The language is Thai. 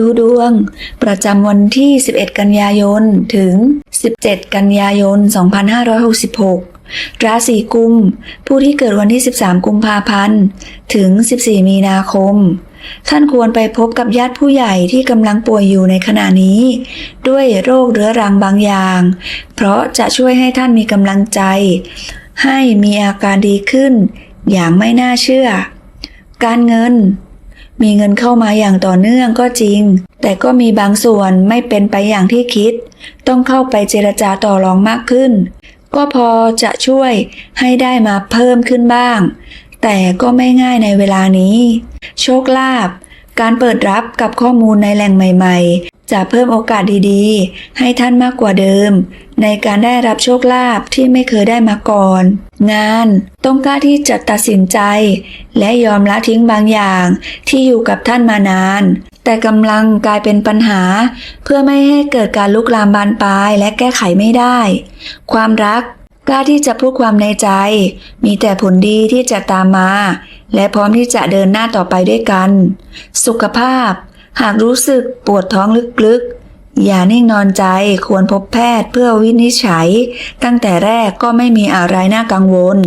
ดูดวง ประจำวันที่ 11 กันยายน ถึง 17 กันยายน 2566 ราศีกุม ผู้ที่เกิดวันที่ 13 กุมภาพันธ์ ถึง 14 มีนาคม ท่านควรไปพบกับญาติผู้ใหญ่ที่กำลังป่วยอยู่ในขณะนี้ ด้วยโรคเรื้อรังบางอย่าง เพราะจะช่วยให้ท่านมีกำลังใจ ให้มีอาการดีขึ้น อย่างไม่น่าเชื่อ การเงิน มีเงินเข้ามาอย่างต่อเนื่องก็จริง แต่ก็มีบางส่วนไม่เป็นไปอย่างที่คิด ต้องเข้าไปเจรจาต่อรองมากขึ้น ก็พอจะช่วยให้ได้มาเพิ่มขึ้นบ้าง แต่ก็ไม่ง่ายในเวลานี้ โชคลาภ การเปิดรับกับข้อมูลในแหล่งใหม่ ๆ จะเพิ่มโอกาสดีๆ ให้ท่านมากกว่าเดิม ในการได้รับโชคลาภที่ไม่เคยได้มาก่อน งานต้องกล้าที่จะตัดสินใจ และยอมละทิ้งบางอย่างที่อยู่กับท่านมานาน แต่กำลังกลายเป็นปัญหา เพื่อไม่ให้เกิดการลุกลามบานปลายและแก้ไขไม่ได้ ความรัก กล้าที่จะพูดความในใจ มีแต่ผลดีที่จะตามมา และพร้อมที่จะเดินหน้าต่อไปด้วยกัน สุขภาพ หากรู้สึกปวดท้องลึกๆ อย่านิ่งนอนใจควรพบแพทย์เพื่อวินิจฉัย ตั้งแต่แรกก็ไม่มีอะไรน่ากังวล